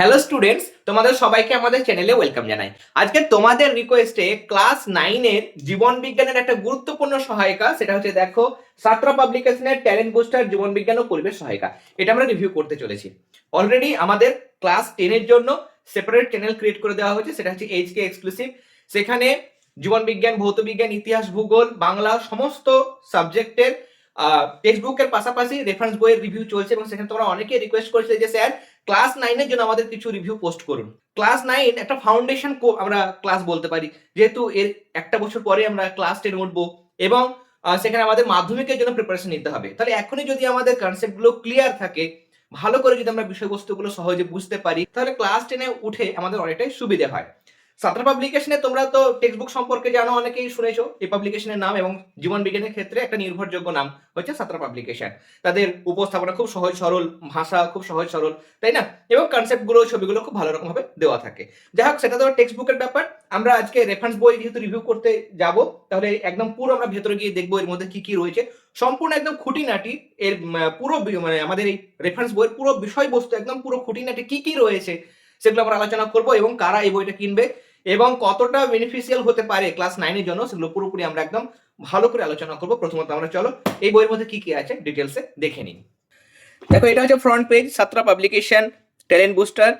Hello students তোমাদের সবাইকে আমাদের চ্যানেলে ওয়েলকাম জানাই। আজকে তোমাদের রিকোয়েস্টে ক্লাস নাইনের জীবন বিজ্ঞানের একটা গুরুত্বপূর্ণ সহায়িকা, সেটা হচ্ছে দেখো সাত্রা পাবলিকেশনের ট্যালেন্ট বুস্টার জীবন বিজ্ঞান ও পরিবেশ সহায়িকা। এটা আমরা রিভিউ করতে চলেছি। অলরেডি আমাদের ক্লাস টেনের জন্য সেপারেট চ্যানেল ক্রিয়েট করে দেওয়া হয়েছে, সেটা হচ্ছে এইচকে এক্সক্লুসিভ সেখানে জীবন বিজ্ঞান, ভৌত বিজ্ঞান, ইতিহাস, ভূগোল, বাংলা সমস্ত সাবজেক্টের টেক্সট বুকের পাশাপাশি রেফারেন্স বইয়ের রিভিউ চলছে এবং সেখানে তোমরা অনেকে রিকোয়েস্ট করেছিলে যে, স্যার ক্লাস নাইনের জন্য আমাদের কিছু রিভিউ পোস্ট করুন। ক্লাস নাইন একটা ফাউন্ডেশন আমরা ক্লাস বলতে পারি। যেহেতু এর একটা বছর পরে আমরা ক্লাস টেন উঠবো এবং সেখানে আমাদের মাধ্যমিকের জন্য প্রিপারেশন নিতে হবে। তাহলে এখনই যদি আমাদের কনসেপ্টগুলো ক্লিয়ার থাকে, ভালো করে যদি আমরা বিষয়বস্তুগুলো সহজে বুঝতে পারি, তাহলে ক্লাস টেনে উঠে আমাদের অনেকটাই সুবিধে হয়। সাঁতার পাবলিকেশনে তোমরা তো টেক্সট বুক সম্পর্কে জানো, অনেকেই শুনেছো। এই পাবলিকেশনের নাম এবং জীবন বিজ্ঞানের ক্ষেত্রে একটা নির্ভরযোগ্য নাম হচ্ছে সাঁতার পাবলিকেশন তাদের উপস্থাপনা খুব সহজ সরল, ভাষা খুব সহজ সরল, তাই না? এবং কনসেপ্টগুলো ছবিগুলো খুব ভালো রকম ভাবে দেওয়া থাকে। যাই হোক, সেটা তো টেক্সট বুকের ব্যাপার। আমরা আজকে রেফারেন্স বই যেহেতু রিভিউ করতে যাব, তাহলে একদম পুরো আমরা ভেতরে গিয়ে দেখব এর মধ্যে কি কি রয়েছে। সম্পূর্ণ একদম খুঁটিনাটি, এর পুরো মানে আমাদের এই রেফারেন্স বইয়ের পুরো বিষয়বস্তু, একদম পুরো খুঁটিনাটি কি কি রয়েছে, সেগুলো আমরা আলোচনা করব এবং কারা এই বইটা কিনবে এবং কতটা বেনিফিশিয়াল হতে পারে ক্লাস নাইনের জন্য, সেগুলো পুরোপুরি আমরা একদম ভালো করে আলোচনা করব। প্রথমত আমরা চলো, এই বইয়ের মধ্যে কি কি আছে ডিটেলসে দেখে নিই। দেখো, এটা হচ্ছে front page Satra publication talent booster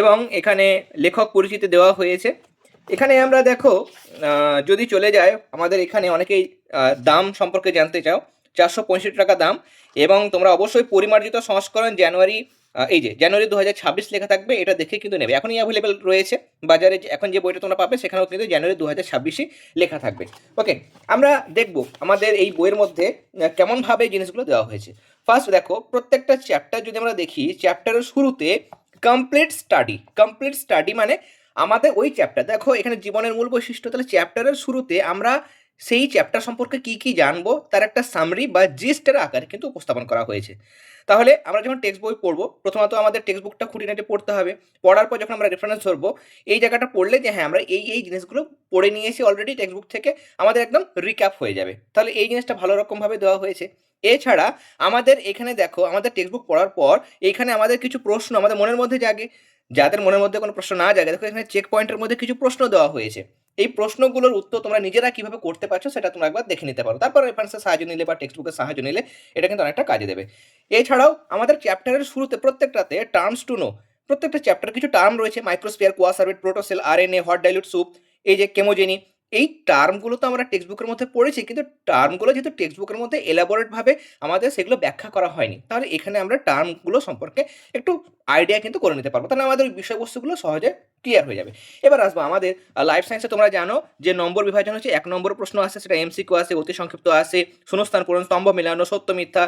এবং এখানে লেখক পরিচিতি দেওয়া হয়েছে। এখানে আমরা দেখো যদি চলে যায়, আমাদের এখানে অনেকেই দাম সম্পর্কে জানতে চাও। চারশো পঁয়ষট্টি টাকা দাম, এবং তোমরা অবশ্যই পরিমার্জিত সংস্করণ জানুয়ারি এই যে জানুয়ারি দু হাজার ছাব্বিশ লেখা থাকবে, এটা দেখে কিন্তু নেবে। এখনই অ্যাভেলেবেল রয়েছে বাজারে, এখন যে বইটা তোমরা পাবে, সেখানেও কিন্তু জানুয়ারি দু হাজার লেখা থাকবে। ওকে আমরা দেখব আমাদের এই বইয়ের মধ্যে কেমনভাবে জিনিসগুলো দেওয়া হয়েছে। ফার্স্ট দেখো, প্রত্যেকটা চ্যাপ্টার যদি আমরা দেখি চ্যাপ্টারের শুরুতে কমপ্লিট স্টাডি কমপ্লিট স্টাডি মানে আমাদের ওই চ্যাপ্টার দেখো, এখানে জীবনের মূল বৈশিষ্ট্য, তাহলে চ্যাপ্টারের শুরুতে আমরা সেই চ্যাপ্টার সম্পর্কে কি কি জানব, তার একটা সামরি বা জিস্টের আকারে কিন্তু উপস্থাপন করা হয়েছে। তাহলে আমরা যখন টেক্সট বই পড়ব, প্রথমত আমাদের টেক্সট বুকটা খুঁটিনাটি পড়তে হবে। পড়ার পর যখন আমরা রেফারেন্স ধরবো, এই জায়গাটা পড়লে যে হ্যাঁ আমরা এই এই জিনিসগুলো পড়ে নিয়েছি অলরেডি টেক্সট বুক থেকে, আমাদের একদম রিক্যাপ হয়ে যাবে। তাহলে এই জিনিসটা ভালো রকমভাবে দেওয়া হয়েছে। এছাড়া আমাদের এখানে দেখো, আমাদের টেক্সট বুক পড়ার পর, এখানে আমাদের কিছু প্রশ্ন আমাদের মনের মধ্যে জাগে। যাদের মনের মধ্যে কোনো প্রশ্ন না জাগে দেখো এখানে চেক পয়েন্টের মধ্যে কিছু প্রশ্ন দেওয়া হয়েছে। এই প্রশ্নগুলোর উত্তর তোমরা নিজেরা কীভাবে করতে পারছ সেটা তোমরা একবার দেখে নিতে পারো। তারপর রেফারেন্সের সাহায্য নিলে বা টেক্সট বুকের সাহায্য নিলে এটা কিন্তু অনেকটা কাজে দেবে। এছাড়াও আমাদের চ্যাপ্টারের শুরুতে প্রত্যেকটাতে টার্মস টু নো প্রত্যেকটা চ্যাপ্টার কিছু টার্ম রয়েছে microsphere coacervate protocell R N A hot dilute soup এই যে কেমোজেনি এই টার্মগুলো তো আমরা টেক্সট বুকের মধ্যে পড়েছি, কিন্তু টার্মগুলো যেহেতু টেক্সট বুকের মধ্যে এলাবোরেটভাবে আমাদের সেগুলো ব্যাখ্যা করা হয়নি, তাহলে এখানে আমরা টার্মগুলো সম্পর্কে একটু আইডিয়া কিন্তু করে নিতে পারব। তাহলে আমাদের ওই বিষয়বস্তুগুলো সহজে ক্লিয়ার হয়ে যাবে। এবার আসব আমাদের লাইফ সায়েন্সে তোমরা জানো যে নম্বর বিভাজন হচ্ছে, এক নম্বর প্রশ্ন আসে, সেটা এমসিকিউ আসে, অতি সংক্ষিপ্ত আসে, শূন্যস্থান পূরণ, স্তম্ভ মেলানো, সত্য মিথ্যা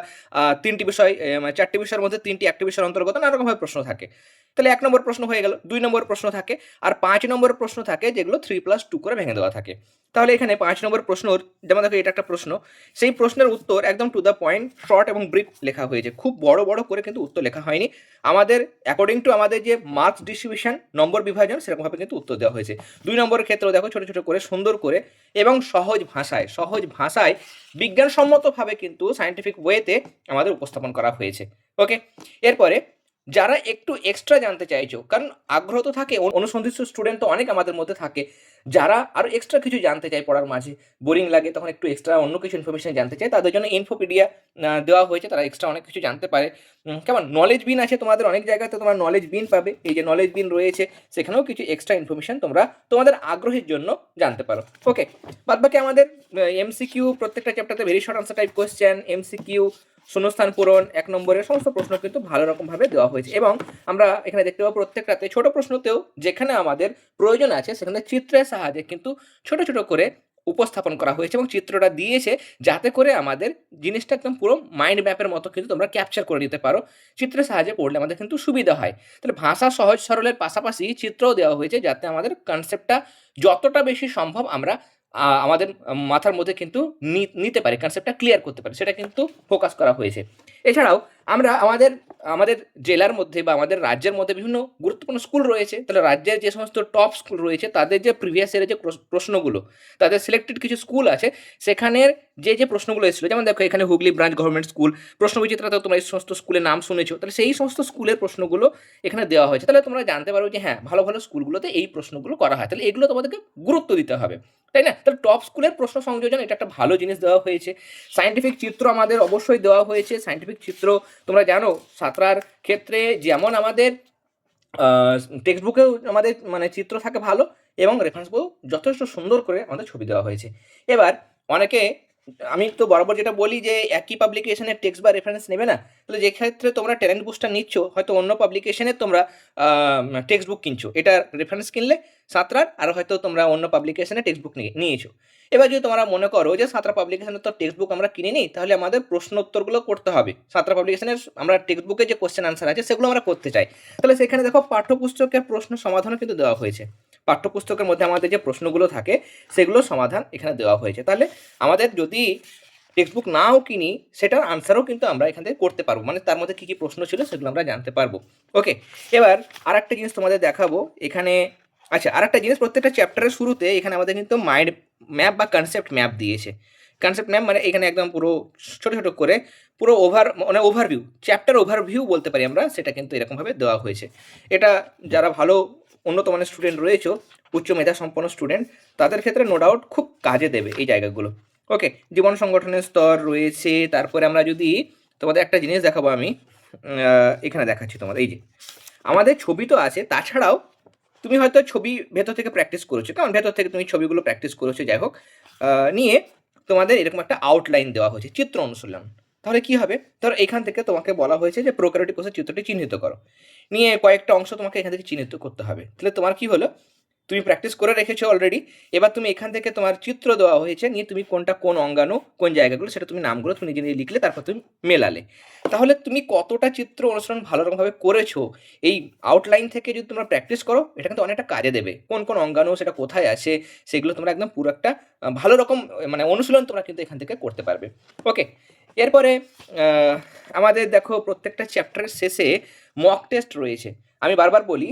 তিনটি বিষয় মানে চারটি বিষয়ের মধ্যে তিনটি একটি বিষয়ের অন্তর্গত নানা রকমভাবে প্রশ্ন থাকে। তাহলে এক নম্বর প্রশ্ন হয়ে গেল, দুই নম্বর প্রশ্ন থাকে, আর পাঁচ নম্বর প্রশ্ন থাকে যেগুলো থ্রি প্লাস টু করে ভেঙে দেওয়া থাকে। তাহলে এখানে পাঁচ নম্বর প্রশ্ন যেমন দেখো এটা একটা প্রশ্ন, সেই প্রশ্নের উত্তর একদম টু দ্য পয়েন্ট শর্ট এবং ব্রিফ লেখা হয়েছে। খুব বড় বড় করে কিন্তু উত্তর লেখা হয়নি। আমাদের অ্যাকর্ডিং টু আমাদের যে মার্কস ডিস্ট্রিবিউশন নম্বর বিভাজন, সেরকমভাবে কিন্তু উত্তর দেওয়া হয়েছে। দুই নম্বরের ক্ষেত্রেও দেখো, ছোটো ছোটো করে, সুন্দর করে, এবং সহজ ভাষায় সহজ ভাষায়, বিজ্ঞানসম্মতভাবে কিন্তু সায়েন্টিফিক ওয়েতে আমাদের উপস্থাপন করা হয়েছে। ওকে এরপরে, যারা একটু এক্সট্রা জানতে চাইছো, কারণ আগ্রহ তো থাকে, অনু- অনুসন্ধিত স্টুডেন্ট তো অনেক আমাদের মধ্যে থাকে যারা আরও এক্সট্রা কিছু জানতে চায় পড়ার মাঝে বোরিং লাগে, তখন একটু এক্সট্রা অন্য কিছু ইনফরমেশন জানতে চায়, তাদের জন্য ইনফোপিডিয়া দেওয়া হয়েছে, তারা এক্সট্রা অনেক কিছু জানতে পারে। কেমন? নলেজ বিন আছে তোমাদের, অনেক জায়গাতে তোমার নলেজ বিন পাবে। এই যে নলেজ বিন রয়েছে, সেখানেও কিছু এক্সট্রা ইনফরমেশন তোমরা তোমাদের আগ্রহের জন্য জানতে পারো। ওকে বাদবাকি আমাদের এমসিকিউ প্রত্যেকটা চ্যাপ্টারতে very short answer type question MCQ শূন্যস্থান পূরণ, এক নম্বরের সমস্ত প্রশ্ন কিন্তু ভালো রকমভাবে দেওয়া হয়েছে। এবং আমরা এখানে দেখতে পাবো প্রত্যেকটাতে ছোট প্রশ্নতেও যেখানে আমাদের প্রয়োজন আছে, সেখানে চিত্রের সাহায্যে কিন্তু ছোট ছোট করে উপস্থাপন করা হয়েছে এবং চিত্রটা দিয়েছে যাতে করে আমাদের জিনিসটা একদম পুরো মাইন্ড ম্যাপের মতো কিন্তু তোমরা ক্যাপচার করে নিতে পারো। চিত্রের সাহায্যে পড়লে আমাদের কিন্তু সুবিধা হয়। তাহলে ভাষা সহজ সরলের পাশাপাশি চিত্রও দেওয়া হয়েছে যাতে আমাদের কনসেপ্টটা যতটা বেশি সম্ভব আমরা আমাদের মাথার মধ্যে কিন্তু নিতে পারি কনসেপ্টটা ক্লিয়ার করতে পারি, সেটা কিন্তু ফোকাস করা হয়েছে। এছাড়াও আমরা আমাদের আমাদের জেলার মধ্যে বা আমাদের রাজ্যের মধ্যে বিভিন্ন গুরুত্বপূর্ণ স্কুল রয়েছে। তাহলে রাজ্যের যে সমস্ত টপ স্কুল রয়েছে, তাদের যে প্রিভিয়াস ইয়ারের যে প্রশ- প্রশ্নগুলো, তাদের সিলেক্টেড কিছু স্কুল আছে, সেখানের যে যে প্রশ্নগুলো এসেছিল, যেমন দেখো এখানে হুগলি ব্রাঞ্চ গভর্নমেন্ট স্কুল প্রশ্ন বিচিত্রাতে তোমরা এই সমস্ত স্কুলের নাম শুনেছো, তাহলে সেই সমস্ত স্কুলের প্রশ্নগুলো এখানে দেওয়া হয়েছে। তাহলে তোমরা জানতে পারো যে হ্যাঁ ভালো ভালো স্কুলগুলোতে এই প্রশ্নগুলো করা হয়। তাহলে এগুলো তোমাদেরকে গুরুত্ব দিতে হবে, তাই না? তাহলে টপ স্কুলের প্রশ্ন সংযোজন, এটা একটা ভালো জিনিস দেওয়া হয়েছে। সায়েন্টিফিক চিত্র আমাদের অবশ্যই দেওয়া হয়েছে। সায়েন্টিফিক চিত্র তোমরা জানো, সাঁতরার ক্ষেত্রে যেমন আমাদের টেক্সট বুকেও আমাদের মানে চিত্র থাকে ভালো এবং রেফারেন্স বইও যথেষ্ট সুন্দর করে আমাদের ছবি দেওয়া হয়েছে। এবার অনেকে, আমি তো বরাবর যেটা বলি যে একই পাবলিকেশনের টেক্সট বা রেফারেন্স নেবে না, তাহলে যে ক্ষেত্রে তোমরা ট্যালেন্ট বুস্টার নিচ্ছ, হয়তো অন্য পাবলিকেশনে তোমরা টেক্সট বুক কিনছো। এটা রেফারেন্স কিনলে সাঁতরার, আর হয়তো তোমরা অন্য পাবলিকেশনে টেক্সট বুক নিয়েছো। এবার যদি তোমরা মনে করো যে সাঁতরা পাবলিকেশনের তো টেক্সট বুক আমরা কিনে নিই, তাহলে আমাদের প্রশ্ন উত্তরগুলো করতে হবে। সাঁতরা পাবলিকেশনের আমরা টেক্সট বুকে যে কোশ্চেন আনসার আছে, সেগুলো আমরা করতে চাই। তাহলে সেখানে দেখো পাঠ্যপুস্তকের প্রশ্ন সমাধানও কিন্তু দেওয়া হয়েছে। পাঠ্যপুস্তকের মধ্যে আমাদের যে প্রশ্নগুলো থাকে, সেগুলো সমাধান এখানে দেওয়া হয়েছে। তাহলে আমাদের যদি টেক্সট বুক নাও কিনি, সেটার আনসারও কিন্তু আমরা এখান থেকে করতে পারব। মানে তার মধ্যে কী কী প্রশ্ন ছিল, সেগুলো আমরা জানতে পারব। ওকে এবার আর একটা জিনিস তোমাদের দেখাবো। এখানে আচ্ছা আর একটা জিনিস, প্রত্যেকটা চ্যাপ্টারের শুরুতে এখানে আমাদের কিন্তু মাইন্ড ম্যাপ বা কনসেপ্ট ম্যাপ দিয়েছে। কনসেপ্ট ম্যাপ মানে এখানে একদম পুরো ছোটো ছোটো করে পুরো ওভার মানে ওভারভিউ চ্যাপ্টার ওভারভিউ বলতে পারি আমরা, সেটা কিন্তু এরকমভাবে দেওয়া হয়েছে। এটা যারা ভালো, উন্নত মানের স্টুডেন্ট রয়েছে, উচ্চ মেধা সম্পন্ন স্টুডেন্ট তাদের ক্ষেত্রে নো ডাউট খুব কাজে দেবে এই জায়গাগুলো। ওকে জীবন সংগঠনের স্তর রয়েছে, তারপরে আমরা যদি তোমাদের একটা জিনিস দেখাবো আমি এখানে দেখাচ্ছি তোমাদের, এই যে। আমাদের ছবি তো আছে, তাছাড়াও তুমি হয়তো ছবি ভেতর থেকে প্র্যাকটিস করেছ। কারণ ভেতর থেকে তুমি ছবিগুলো প্র্যাকটিস করেছ, যাই হোক। নিয়ে তোমাদের এরকম একটা আউটলাইন দেওয়া হয়েছে, চিত্র অনুশীলন। তাহলে কি হবে? ধরো এখান থেকে তোমাকে বলা হয়েছে যে প্রোকারিওটিক কোষের চিত্রটি চিহ্নিত করো। নিয়ে কয়েকটা অংশ তোমাকে এখান থেকে চিহ্নিত করতে হবে। তাহলে তোমার কি হলো? তুমি প্র্যাকটিস করে রেখেছো অলরেডি এবার তুমি এখান থেকে তোমার চিত্র দেওয়া হয়েছে, নিয়ে তুমি কোনটা কোন অঙ্গাণু, কোন জায়গাগুলো, সেটা তুমি নামগুলো তুমি নিজে নিজে লিখলে, তারপর তুমি মেলালে। তাহলে তুমি কতটা চিত্র অনুসরণ ভালো রকমভাবে করেছ, এই আউটলাইন থেকে যদি তোমরা প্র্যাকটিস করো, এটা কিন্তু অনেকটা কাজে দেবে। কোন কোন অঙ্গাণু, সেটা কোথায় আছে, সেগুলো তোমরা একদম পুরো একটা ভালো রকম মানে অনুশীলন তোমরা কিন্তু এখান থেকে করতে পারবে। ওকে এরপরে আমাদের দেখো প্রত্যেকটা চ্যাপ্টারের শেষে মক টেস্ট রয়েছে। আমি বারবার বলি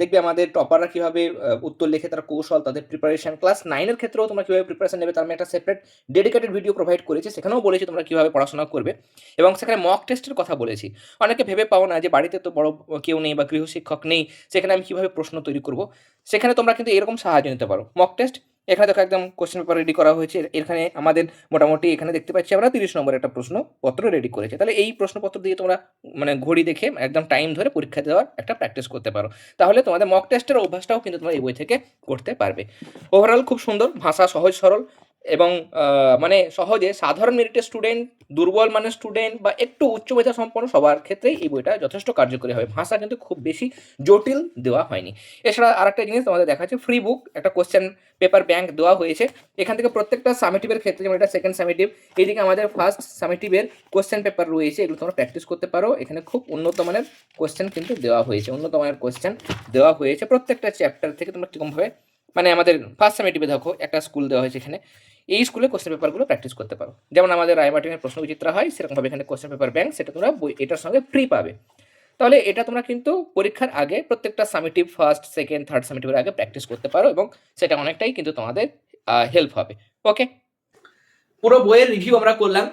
দেখবে আমাদের টপাররা কীভাবে উত্তর লিখে তার কৌশল, তাদের প্রিপারেশন ক্লাস নাইনের ক্ষেত্রেও তোমরা কীভাবে প্রিপারেশন নেবে, তার আমি একটা সেপারেট ডেডিকেটেড ভিডিও প্রোভাইড করেছি, সেখানেও বলেছি তোমরা কীভাবে পড়াশোনা করবে। এবং সেখানে মক টেস্টের কথা বলেছি। অনেকে ভেবে পাও না যে বাড়িতে তো বড় কেউ নেই বা গৃহশিক্ষক নেই, সেখানে আমি কীভাবে প্রশ্ন তৈরি করব? সেখানে তোমরা কিন্তু এরকম সাহায্য নিতে পারো। মক টেস্ট এখানে দেখো একদম কোশ্চেন পেপার রেডি করা হয়েছে। এখানে আমাদের মোটামুটি এখানে দেখতে পাচ্ছি আমরা তিরিশ নম্বর একটা প্রশ্নপত্র রেডি করেছে। তাহলে এই প্রশ্নপত্র দিয়ে তোমরা মানে ঘড়ি দেখে একদম টাইম ধরে পরীক্ষা দেওয়ার একটা প্র্যাকটিস করতে পারো। তাহলে তোমাদের মক টেস্টের অভ্যাসটাও কিন্তু তোমরা এই বই থেকে করতে পারবে। ওভারঅল খুব সুন্দর, ভাষা সহজ সরল। এবং মানে সহজে সাধারণ মেরিটের স্টুডেন্ট দুর্বল মানের স্টুডেন্ট বা একটু উচ্চ মেধা সম্পন্ন সবার ক্ষেত্রেই এই বইটা যথেষ্ট কার্যকরী হবে। ভাষা কিন্তু খুব বেশি জটিল দেওয়া হয়নি। এছাড়া আরেকটা জিনিস তোমাদের দেখাচ্ছে ফ্রি বুক একটা কোশ্চেন পেপার ব্যাংক দেওয়া হয়েছে। এখান থেকে প্রত্যেকটা সামেটিভের ক্ষেত্রে, যেমন এটা সেকেন্ড সামেটিভ এইদিকে আমাদের ফার্স্ট সামেটিভের কোশ্চেন পেপার রয়েছে, এগুলো তোমরা প্র্যাকটিস করতে পারো। এখানে খুব উন্নত মানের কোশ্চেন কিন্তু দেওয়া হয়েছে, উন্নত মানের কোশ্চেন দেওয়া হয়েছে। প্রত্যেকটা চ্যাপ্টার থেকে তোমরা কীরকমভাবে মানে আমাদের ফার্স্ট সামেটিভে দেখো, একটা স্কুল দেওয়া হয়েছে এখানে। এই স্কুলে কোশ্চেন পেপারগুলো প্র্যাকটিস করতে পারো। যেমন আমাদের রায়মার্টিনের প্রশ্ন বিচিত্রা হয়, সেরকমভাবে এখানে কোশ্চেন পেপার ব্যাংক সেটা তোমরা বই, এটার সঙ্গে ফ্রি পাবে। তাহলে এটা তোমরা কিন্তু পরীক্ষার আগে প্রত্যেকটা সামিটিভ ফার্স্ট সেকেন্ড থার্ড সামিটিভের আগে প্র্যাকটিস করতে পারো এবং সেটা অনেকটাই কিন্তু তোমাদের হেল্প হবে। ওকে পুরো বইয়ের রিভিউ আমরা করলাম।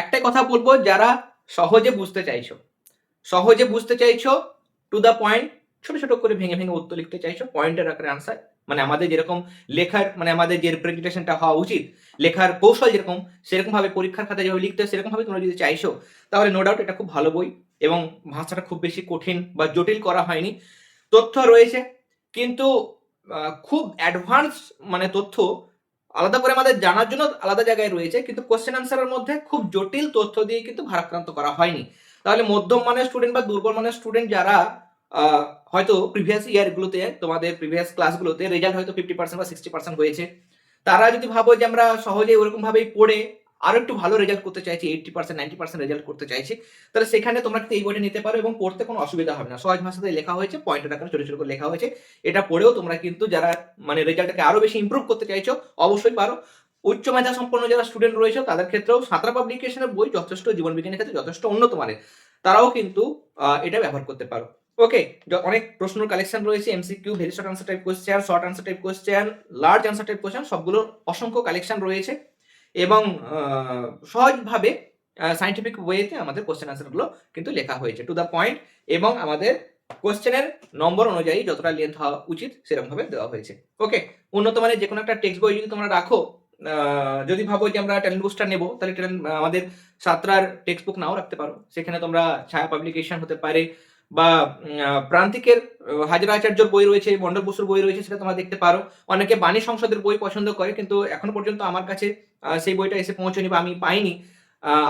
একটাই কথা বলব, যারা সহজে বুঝতে চাইছো, সহজে বুঝতে চাইছো টু দ্য পয়েন্ট ছোট ছোট করে ভেঙে ভেঙে উত্তর লিখতে চাইছো পয়েন্টের আকারে আনসার মানে আমাদের যেরকম লেখার মানে আমাদের যে রিপ্রেজেন্টেশনটা হওয়া উচিত, লেখার কৌশল যেরকম সেরকম ভাবে পরীক্ষার খাতায় যেভাবে লিখতে হয় সেরকম ভাবে তোমরা যদি চাইছো, তাহলে নো ডাউট এটা খুব ভালো বই এবং ভাষাটা খুব বেশি কঠিন বা জটিল করা হয়নি। তথ্য রয়েছে, কিন্তু খুব অ্যাডভান্স মানে তথ্য আলাদা করে আমাদের জানার জন্য আলাদা জায়গায় রয়েছে, কিন্তু কোশ্চেন আনসারের মধ্যে খুব জটিল তথ্য দিয়ে কিন্তু ভারাক্রান্ত করা হয়নি। তাহলে মধ্যম মানের স্টুডেন্ট বা দুর্বল মানের স্টুডেন্ট যারা হয়তো প্রিভিয়াস ইয়ারগুলোতে তোমাদের প্রিভিয়াস ক্লাসগুলোতে রেজাল্ট হয়তো ফিফটি পার্সেন্ট বা সিক্সটি পার্সেন্ট হয়েছে। তারা যদি ভাবো যে আমরা সহজে ওরকম ভাবেই পড়ে আরও একটু ভালো রেজাল্ট করতে চাইছি eighty percent ninety percent result করতে চাইছি, তাহলে সেখানে তোমরা কিন্তু এই বইটা নিতে পারো এবং পড়তে কোনো অসুবিধা হবে না। সহজ ভাষাতে লেখা হয়েছে পয়েন্টের আকারে ছোট ছোট করে লেখা হয়েছে। এটা পড়েও তোমরা কিন্তু যারা মানে রেজাল্টটাকে আরও বেশি ইমপ্রুভ করতে চাইছো, অবশ্যই পারো। উচ্চ মেধা সম্পন্ন যারা স্টুডেন্ট রয়েছে, তাদের ক্ষেত্রেও সাঁতরা পাবলিকেশনের বই যথেষ্ট জীবন বিজ্ঞানের ক্ষেত্রে যথেষ্ট উন্নত মানের। তারাও কিন্তু এটা ব্যবহার করতে পারো। ওকে অনেক প্রশ্নের কালেকশন রয়েছে MCQ very short answer type question short answer type question large answer type question সবগুলোর অসংখ্য কালেকশন রয়েছে এবং সহজভাবে সাইন্টিফিক ওয়েতে আমাদের কোশ্চেন আনসারগুলো কিন্তু লেখা হয়েছে। টু দ্য পয়েন্ট এবং আমাদের কোশ্চেনের নম্বর অনুযায়ী যতটা লেন্থ হওয়া উচিত সেরকম ভাবে দেওয়া হয়েছে। ওকে উন্নত মানের যে কোনো একটা টেক্সট বই যদি তোমরা রাখো যদি ভাবো যে আমরা ট্যালেন্ট বুস্টার নেব, তাহলে আমাদের সাতটার টেক্সট বুক নাও রাখতে পারো। সেখানে তোমরা ছায়া পাবলিকেশন হতে পারে বা প্রান্তিকের হাজার আচার্যর বই রয়েছে মন্ডল বসুর বই রয়েছে, সেটা তোমরা দেখতে পারো। অনেকে বাণী সংসদের বই পছন্দ করে, কিন্তু এখনও পর্যন্ত আমার কাছে সেই বইটা এসে পৌঁছনি বা আমি পাইনি।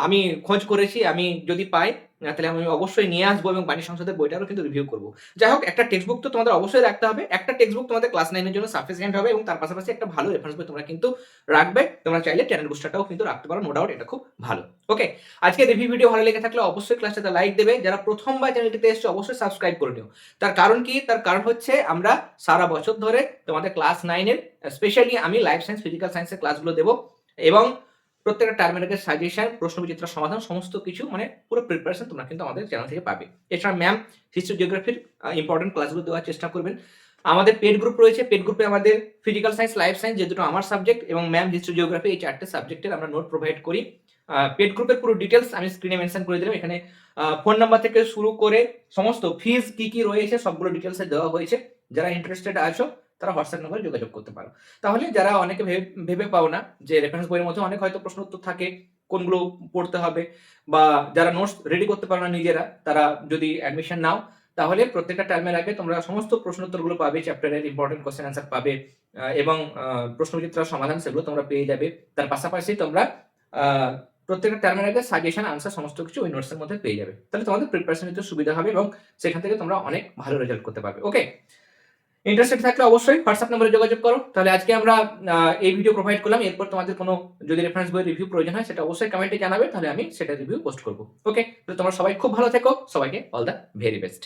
আমি খোঁজ করেছি, আমি যদি পাই তাহলে আমি অবশ্যই নিয়ে আসব এবং বাণী সংসদের বইটারও কিন্তু রিভিউ করব। যাই হোক, একটা টেক্সট বুক তো তোমাদের অবশ্যই রাখতে হবে। একটা টেক্সট বুক তোমাদের ক্লাস নাইনের জন্য সাফিসিয়েন্ট হবে এবং তার পাশাপাশি একটা ভালো রেফারেন্স বই তোমরা কিন্তু রাখবে। তোমরা চাইলে চ্যানেল বুস্টারটাও কিন্তু রাখতে পারো নো ডাউট এটা খুব ভালো। ওকে আজকে রিভিউ ভিডিও ভালো লেগে থাকলে অবশ্যই ক্লাসটাতে লাইক দেবে। যারা প্রথমবার চ্যানেলটিতে এসছে, অবশ্যই সাবস্ক্রাইব করে নিও। তার কারণ কি? তার কারণ হচ্ছে আমরা সারা বছর ধরে তোমাদের ক্লাস নাইনের স্পেশালি আমি লাইফ সায়েন্স ফিজিক্যাল সায়েন্সের ক্লাসগুলো দেবো এবং প্রত্যেকটা টার্মের আগে সাজেশন প্রশ্ন বিচিত্র সমাধান, সমস্ত কিছু মানে পুরো প্রিপারেশন তোমরা কিন্তু আমাদের চ্যানেল থেকে পাবে। এছাড়া ম্যাম হিস্ট্রি জিওগ্রাফির ইম্পর্টেন্ট ক্লাসগুলো দেওয়ার চেষ্টা করবেন। আমাদের পেড গ্রুপ রয়েছে। পেড গ্রুপে আমাদের ফিজিক্যাল সায়েন্স লাইফ সায়েন্স যে দুটো আমার সাবজেক্ট এবং ম্যাম হিস্ট্রি জিওগ্রাফি এই চারটে সাবজেক্টের আমরা নোট প্রোভাইড করি। পেড গ্রুপের পুরো ডিটেলস আমি স্ক্রিনে মেনশন করে দিলাম। এখানে ফোন নাম্বার থেকে শুরু করে সমস্ত ফিজ কি কি রয়েছে সবগুলো ডিটেলসে দেওয়া হয়েছে। যারা ইন্টারেস্টেড আছো তারা হোয়াটসঅ্যাপ নম্বরে যোগাযোগ করতে পারো। তাহলে যারা অনেকে ভেবে- পাও না যে রেফারেন্স বইয়ের মধ্যে অনেক হয়তো প্রশ্ন উত্তর থাকে, কোনগুলো পড়তে হবে বা যারা নোটস রেডি করতে পারো না নিজেরা, তারা যদি অ্যাডমিশন নাও, তাহলে প্রত্যেকটা টাইমের আগে তোমরা সমস্ত প্রশ্ন উত্তরগুলো পাবে চ্যাপ্টারের ইম্পর্টেন্ট কোশ্চেন আনসার পাবে এবং প্রশ্নবিচিত্র সমাধান সেগুলো তোমরা পেয়ে যাবে। তার পাশাপাশি তোমরা প্রত্যেকটা টার্মের আগে সাজেশন আনসার সমস্ত কিছু ওই নোটসের মধ্যে পেয়ে যাবে। তাহলে তোমাদের প্রিপারেশন নিতে সুবিধা হবে এবং সেখান থেকে তোমরা অনেক ভালো রেজাল্ট করতে পারবে। ওকে ইন্টারেস্টেড থাকলে অবশ্যই হোয়াটসঅ্যাপ নম্বরে যোগাযোগ করো। তাহলে আজকে আমরা এই ভিডিও প্রোভাইড করলাম। এরপর তোমাদের কোনো যদি রেফারেন্স বই রিভিউ প্রয়োজন হয়, সেটা অবশ্যই কমেন্টে জানাবে। তাহলে আমি সেটা রিভিউ পোস্ট করব। ওকে তো তোমরা সবাই খুব ভালো থেকো। সবাইকে অল দ্য ভেরি বেস্ট